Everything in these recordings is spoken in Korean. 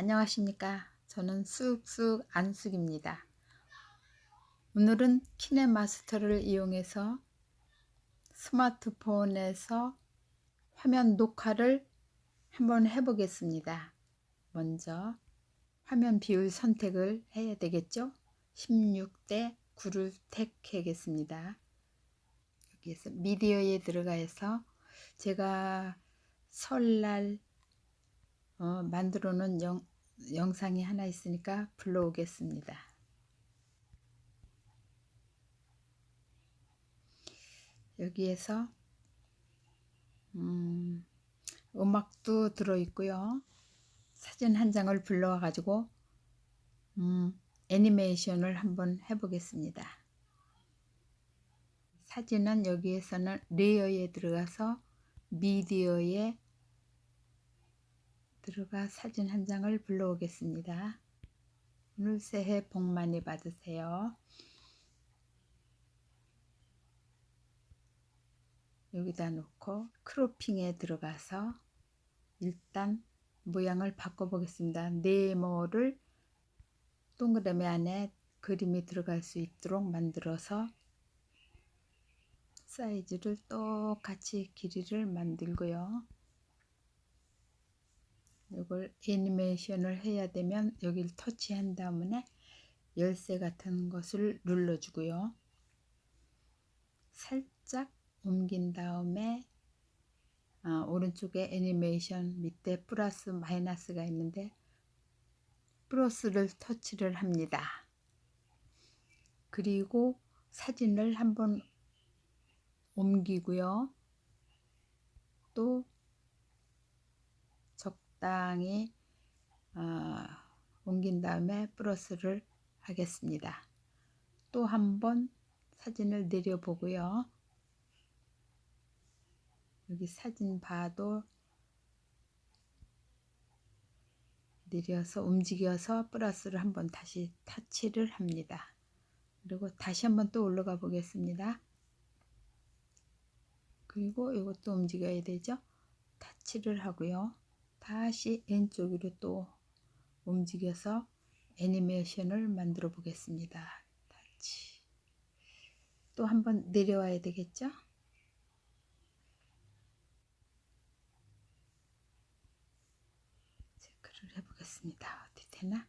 안녕하십니까. 저는 쑥쑥 안숙입니다. 오늘은 키네마스터를 이용해서 스마트폰에서 화면 녹화를 한번 해보겠습니다. 먼저 화면 비율 선택을 해야 되겠죠? 16대 9를 택하겠습니다. 여기에서 미디어에 들어가서 제가 설날 어, 만들어 놓은 영, 영상이 하나 있으니까 불러오겠습니다. 여기에서 음, 음악도 들어있고요. 사진 한 장을 불러와 가지고 음, 애니메이션을 한번 해보겠습니다. 사진은 여기에서는 레이어에 들어가서 미디어에 들어가 사진 한 장을 불러오겠습니다. 오늘 새해 복 많이 받으세요. 여기다 놓고 크로핑에 들어가서 일단 모양을 바꿔보겠습니다. 네모를 동그라미 안에 그림이 들어갈 수 있도록 만들어서 사이즈를 똑같이 길이를 만들고요. 이걸 애니메이션을 해야 되면 여기를 터치한 다음에 열쇠 같은 것을 눌러주고요. 살짝 옮긴 다음에 아, 오른쪽에 애니메이션 밑에 플러스 마이너스가 있는데 플러스를 터치를 합니다. 그리고 사진을 한번 옮기고요. 또 적당히 어, 옮긴 다음에 플러스를 하겠습니다. 또 한 번 사진을 내려보고요. 여기 사진 봐도 내려서 움직여서 플러스를 한번 다시 타치를 합니다. 그리고 다시 한번 또 올라가 보겠습니다. 그리고 이것도 움직여야 되죠. 타치를 하고요. 다시 왼쪽으로 또 움직여서 애니메이션을 만들어 보겠습니다. 타치. 또 한번 내려와야 되겠죠. 체크를 해보겠습니다. 어디 되나?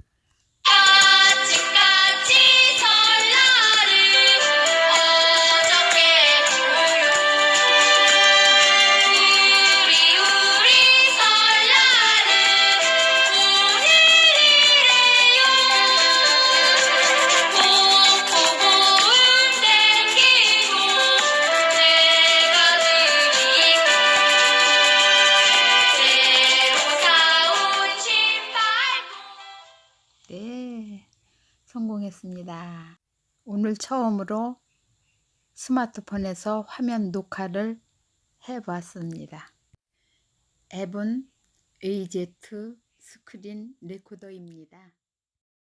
성공했습니다. 오늘 처음으로 스마트폰에서 화면 녹화를 해봤습니다. 앱은 AZ 스크린 레코더입니다.